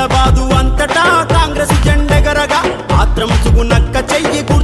ఆదిలాబాదు అంతటా కాంగ్రెస్ జెండగరగా ఆత్రం సుగునక్క చెయ్యి గు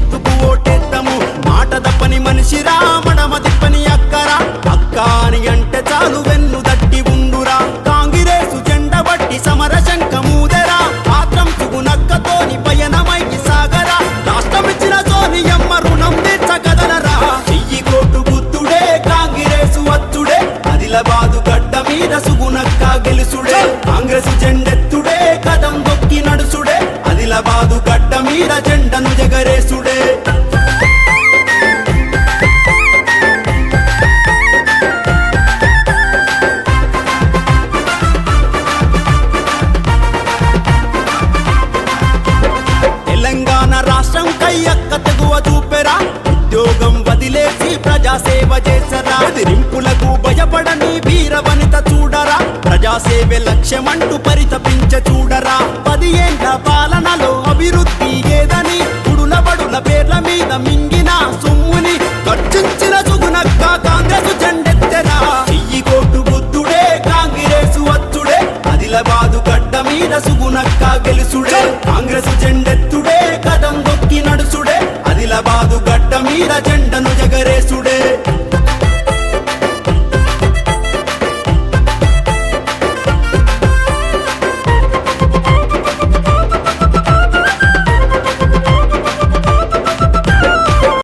నిలబడని వీరవనిత చూడరా. ప్రజాసేవే లక్ష్యమంటూ పరితపించ చూడరా. పది ఏండ్ల పాలనలో అభివృద్ధి ఏదని గుడుల బడుల పేర్ల మీద మింగిన సొమ్ముని ఖర్చుంచిన చుగునక్క కాంగ్రెస్ జెండెత్తెరా చెయ్యి కోటు బుద్ధుడే కాంగ్రెస్ వచ్చుడే అదిలబాదు గడ్డ మీద సుగునక్క గెలుసుడే. కాంగ్రెస్ జెండె